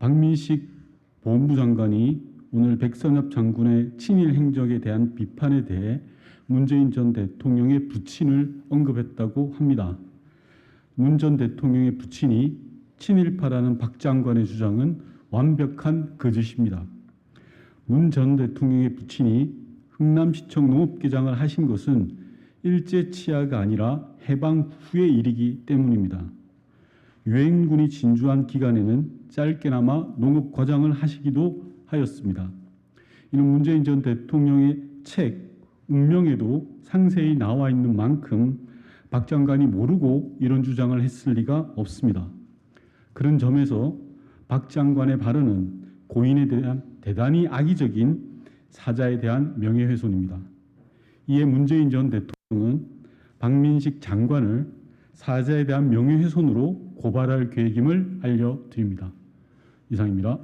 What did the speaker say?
박민식 보훈부 장관이 오늘 백선엽 장군의 친일 행적에 대한 비판에 대해 문재인 전 대통령의 부친을 언급했다고 합니다. 문 전 대통령의 부친이 친일파라는 박 장관의 주장은 완벽한 거짓입니다. 문 전 대통령의 부친이 흥남시청 농업기장을 하신 것은 일제 치하가 아니라 해방 후의 일이기 때문입니다. 유엔군이 진주한 기간에는 짧게나마 농업 과장을 하시기도 하였습니다. 이는 문재인 전 대통령의 책 운명에도 상세히 나와 있는 만큼 박 장관이 모르고 이런 주장을 했을 리가 없습니다. 그런 점에서 박 장관의 발언은 고인에 대한 대단히 악의적인 사자에 대한 명예훼손입니다. 이에 문재인 전 대통령은 박민식 장관을 사자에 대한 명예훼손으로 고발할 계획임을 알려드립니다. 이상입니다.